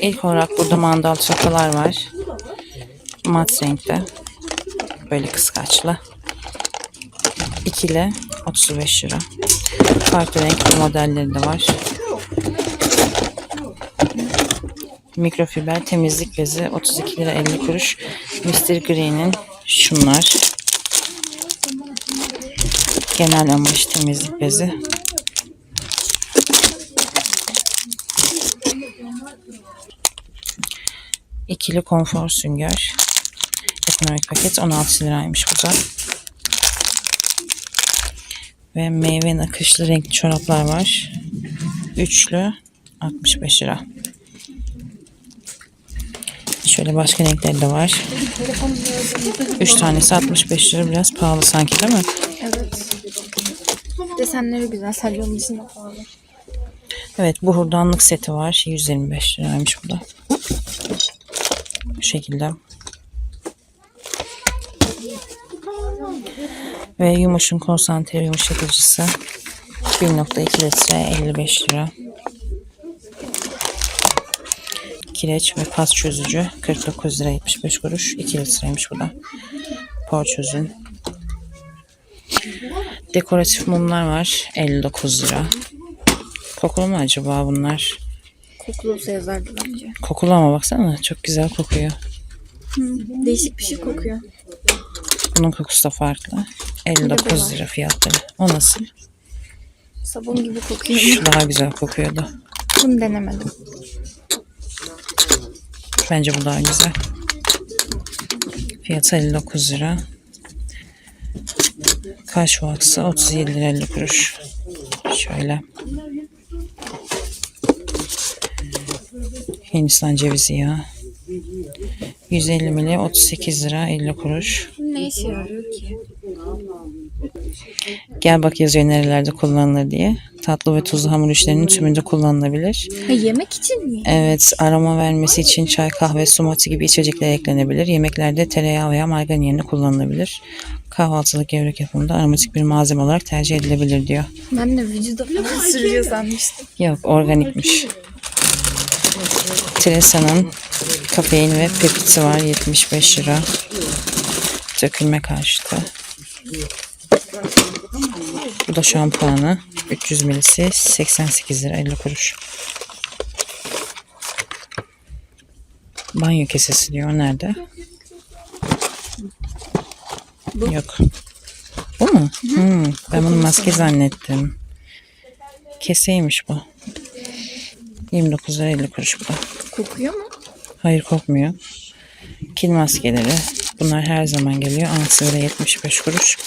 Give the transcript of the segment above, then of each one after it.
İlk olarak burada mandal çakalar var. Mat renkte. Böyle kıskaçlı. İkili 35 lira. Farklı renkli modelleri de var. Mikrofiber temizlik bezi 32 lira 50 kuruş. Mr. Green'in şunlar. Genel amaç temizlik bezi. İkili konfor sünger. Ekonomik paket 16 liraymış bu da. Ve meyve nakışlı renkli çoraplar var. Üçlü 65 lira. Şöyle başka renkleri de var. 3 tanesi 65 lira biraz pahalı sanki değil mi? Evet. Desenleri güzel. Sadece onun için de pahalı. Evet bu hurdanlık seti var. 125 liraymış bu da. Şekilde. Ve Yumuş'un konsantre yumuşatıcısı 1.2 litre 55 lira. Kireç ve pas çözücü 49 lira 75 kuruş. 2 litreymiş bu da. Por çözün. Dekoratif mumlar var 59 lira. Kokulu mu acaba bunlar? Kokulu yazardı bence. Kokulu ama baksana çok güzel kokuyor. Değişik bir şey kokuyor. Bunun kokusu da farklı. 59 lira fiyatları. O nasıl? Sabun gibi kokuyor. Şu daha güzel kokuyordu. Bunu denemedim. Bence bu daha güzel. Fiyatı 59 lira. Kaş wax'ı 37 lira 50 kuruş. Şöyle. Hindistan cevizi yağı. 150 mili 38 lira 50 kuruş. Ne işe yarıyor ki? Gel bak yazıyor nerelerde kullanılır diye. Tatlı ve tuzlu hamur işlerinin tümünde kullanılabilir. Ha, yemek için mi? Evet, aroma vermesi için çay, kahve, smoothie gibi içecekler eklenebilir. Yemeklerde tereyağı veya margarin yerine kullanılabilir. Kahvaltılık gevrek yapımında aromatik bir malzeme olarak tercih edilebilir diyor. Ben de vücuda falan sürüyor sanmıştım. Yok, organikmiş. Teresa'nın kafein ve pepiti var 75 lira. Dökülme karşıtı. Bu da şampuanı. 300 milisi 88 lira 50 kuruş. Banyo kesesi diyor. Nerede? Yok. Bu mu? Hmm, ben bunu maske zannettim. Keseymiş bu. 29 lira 50 kuruş bu da. Kokuyor mu? Hayır kokmuyor. Kil maskeleri. Bunlar her zaman geliyor. 6 lira 75 kuruş.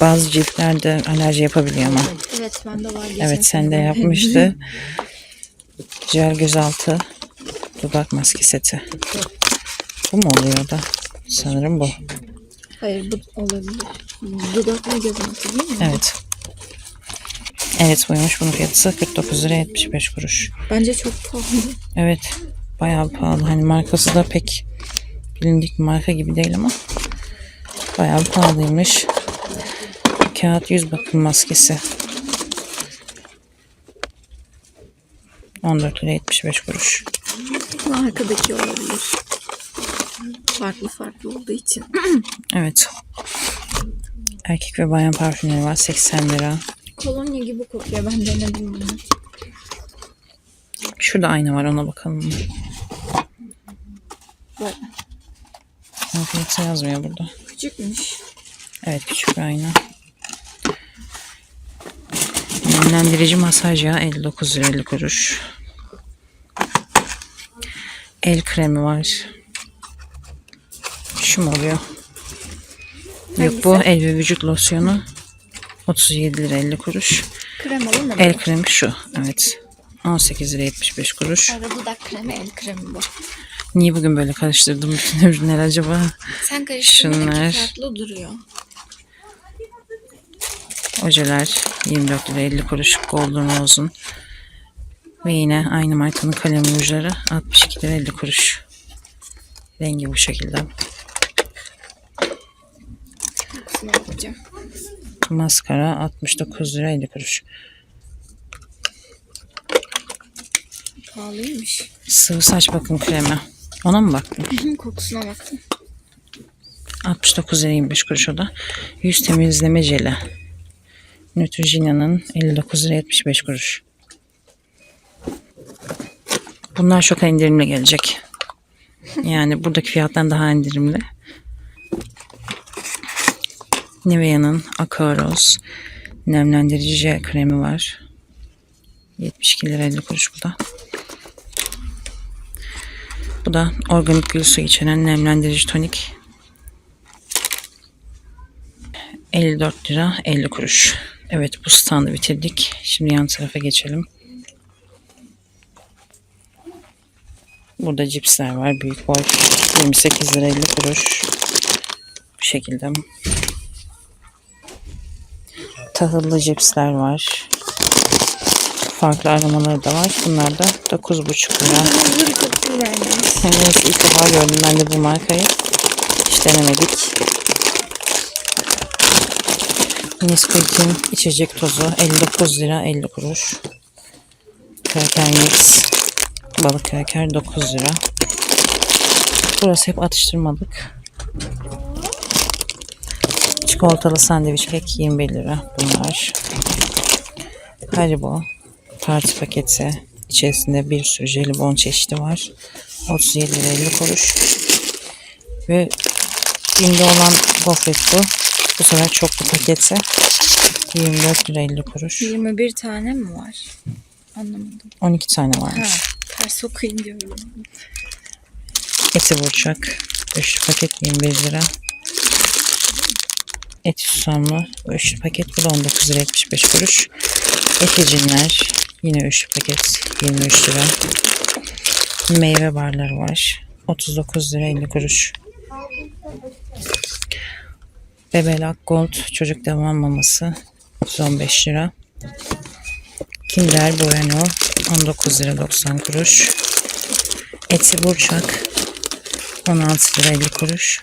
Bazı ciltlerde alerji yapabiliyor ama. Evet bende var. geçen Evet sen de sene. yapmıştı. Jel gözaltı dudak maske seti. Bu mu oluyor da? Sanırım bu. Hayır bu olabilir. Dudak ve göz altı değil mi? Evet. Evet buymuş. Bunun fiyatı 49 lira 75 kuruş. Bence çok pahalı. Evet. Bayağı pahalı. Hani markası da pek bilindik bir marka gibi değil ama bayağı pahalıymış. Kağıt yüz bakım maskesi. 14 lira 75 kuruş. Arkadaki olabilir. Farklı farklı olduğu için. Evet. Erkek ve bayan parfümleri var 80 lira. Kolonya gibi kokuyor. Ben denedim bunu. Şurada ayna var ona bakalım. Böyle. Fiyatı yazmıyor burada. Küçükmüş. Evet küçük bir ayna. Nemlendirici masaj yağı 59 lira 50 kuruş. El kremi var. Şu mu oluyor? Yok bu el ve vücut losyonu 37 lira 50 kuruş. Kremalı mı? El kremi şu. Evet. 18 lira 75 kuruş. Ara dudak kremi, el kremi bu. Niye bugün böyle karıştırdım bütün ürünler acaba? Sen Şunlar. farklı duruyor. Ojeler 24 lira 50 kuruş Golden Rose'un. Ve yine aynı markanın kalem rujları 62 lira 50 kuruş. Rengi bu şekilde. Kokusuna bakacağım. Maskara 69 lira 50 kuruş. Pahalıymış. Sıvı saç bakım kremi. Ona mı baktın? Kokusuna baktım. 69 lira 25 kuruş o da. Yüz temizleme jeli. Neutrogena'nın 59 lira 75 kuruş. Bunlar çok indirimli gelecek. Yani buradaki fiyattan daha indirimli. Nivea'nın Akaroz nemlendirici jel kremi var. 72 lira 50 kuruş bu da. Bu da organik gül suyu içeren nemlendirici tonik 54 lira 50 kuruş. Evet bu standı bitirdik. Şimdi yan tarafa geçelim. Burada cipsler var. Büyük boy. 28 lira 50 kuruş. Bu şekilde. Tahıllı cipsler var. Farklı aromaları da var. Bunlar da 9,5 lira. Evet ilk defa gördüm ben de bu markayı. Hiç denemedik. Nesquik'in içecek tozu 59 lira 50 kuruş. Kraker mix balık kraker 9 lira. Burası hep atıştırmalık. Çikolatalı sandviç kek 21 lira bunlar. Haribo parti paketi içerisinde bir sürü jelibon çeşidi var. 37 lira 50 kuruş. Ve Bim'de olan gofret bu. Bu sefer çoklu paketi. 24 lira 50 kuruş. 21 tane mi var? Anlamadım. 12 tane Ha, varmış. ters okuyun diyorum. Eti burçak. Üçlü paket 21 lira. Eti susamlı. Bu Üçlü paket bu da 19 lira 75 kuruş. Eticinler. Yine üçlü paket 23 lira. Meyve barları var. 39 lira 50 kuruş. Bebelak Gold çocuk devam maması 115 lira. Kinder Bueno 19 lira 90 kuruş. Eti burçak 16 lira 50 kuruş.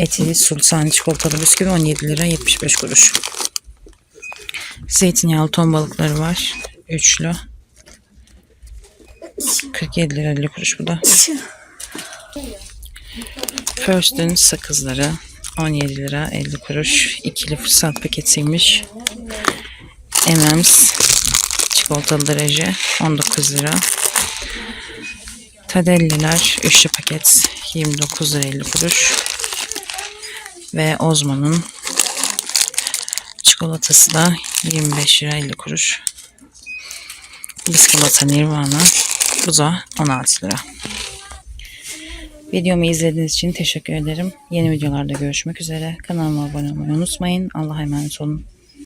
Eti sultan çikolatalı bisküvi 17 lira 75 kuruş. Zeytinyağlı ton balıkları var. Üçlü. 47 lira 50 kuruş bu da. First'ün sakızları 17 lira 50 kuruş. İkili fırsat paketiymiş. M&M's çikolatalı derece 19 lira. Tadelliler üçlü paket 29 lira 50 kuruş. Ve Ozman'ın çikolatası da 25 lira 50 kuruş. Biskolata Nirvana bu da 16 lira. Videomu izlediğiniz için teşekkür ederim. Yeni videolarda görüşmek üzere. Kanalıma abone olmayı unutmayın. Allah'a emanet olun.